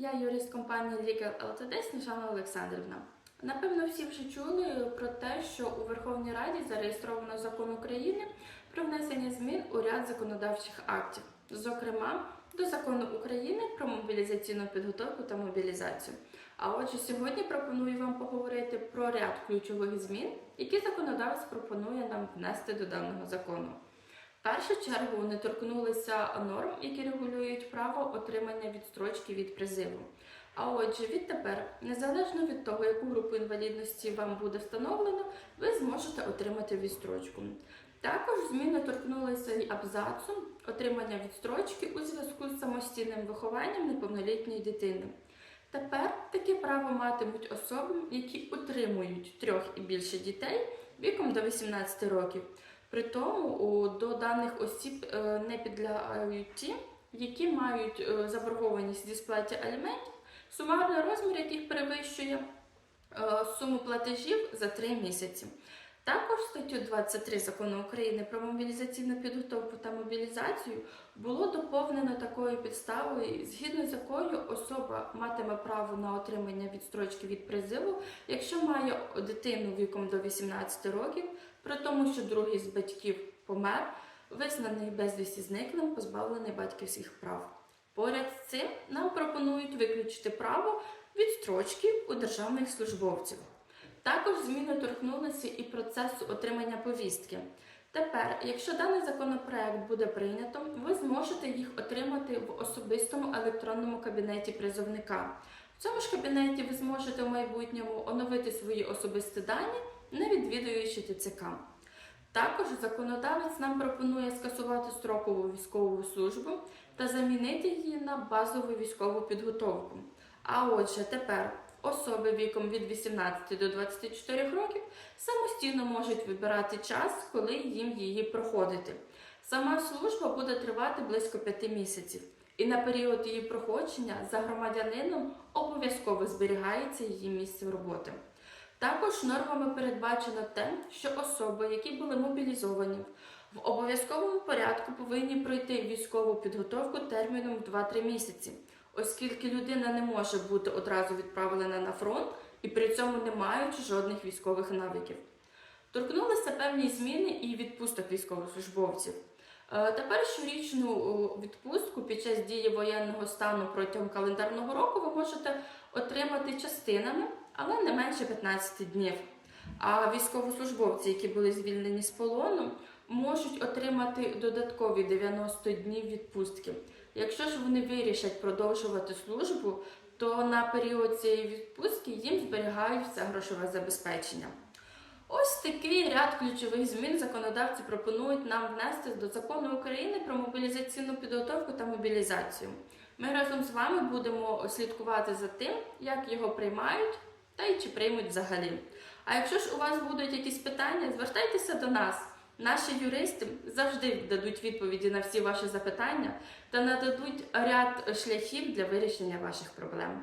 Я юрист компанії Legal LTD Сніжана Олександрівна. Напевно, всі вже чули про те, що у Верховній Раді зареєстровано закон України про внесення змін у ряд законодавчих актів, зокрема до закону України про мобілізаційну підготовку та мобілізацію. А отже, сьогодні пропоную вам поговорити про ряд ключових змін, які законодавець пропонує нам внести до даного закону. В першу чергу вони торкнулися норм, які регулюють право отримання відстрочки від призиву. А отже, відтепер, незалежно від того, яку групу інвалідності вам буде встановлено, ви зможете отримати відстрочку. Також зміни торкнулися й абзацу отримання відстрочки у зв'язку з самостійним вихованням неповнолітньої дитини. Тепер таке право матимуть особи, які утримують трьох і більше дітей віком до 18 років. При тому до даних осіб е, не підлягають ті, які мають е, заборгованість зі сплаті аліментів, сумарний розмір яких перевищує е, суму платежів за 3 місяці. Також статтю 23 закону України про мобілізаційну підготовку та мобілізацію було доповнено такою підставою, згідно з якою особа матиме право на отримання відстрочки від призиву, якщо має дитину віком до 18 років, при тому, що другий з батьків помер, визнаний безвісті зниклим, позбавлений батьківських прав. Поряд з цим нам пропонують виключити право відстрочки у державних службовців. Також зміни торкнулися і процесу отримання повістки. Тепер, якщо даний законопроект буде прийнято, ви зможете їх отримати в особистому електронному кабінеті призовника. В цьому ж кабінеті ви зможете в майбутньому оновити свої особисті дані, не відвідуючи ТЦК. Також законодавець нам пропонує скасувати строкову військову службу та замінити її на базову військову підготовку. А отже, тепер особи віком від 18 до 24 років самостійно можуть вибирати час, коли їм її проходити. Сама служба буде тривати близько 5 місяців, і на період її проходження за громадянином обов'язково зберігається її місце роботи. Також нормами передбачено те, що особи, які були мобілізовані, в обов'язковому порядку повинні пройти військову підготовку терміном 2-3 місяці, оскільки людина не може бути одразу відправлена на фронт і при цьому не маючи жодних військових навиків. Торкнулися певні зміни і відпусток військовослужбовців. Е, Тепер щорічну відпустку під час дії воєнного стану протягом календарного року ви можете отримати частинами, але не менше 15 днів. А військовослужбовці, які були звільнені з полону, можуть отримати додаткові 90 днів відпустки. Якщо ж вони вирішать продовжувати службу, то на період цієї відпустки їм зберігають все грошове забезпечення. Ось такий ряд ключових змін законодавці пропонують нам внести до закону України про мобілізаційну підготовку та мобілізацію. Ми разом з вами будемо слідкувати за тим, як його приймають та й чи приймуть взагалі. А якщо ж у вас будуть якісь питання, звертайтеся до нас. Наші юристи завжди дадуть відповіді на всі ваші запитання та нададуть ряд шляхів для вирішення ваших проблем.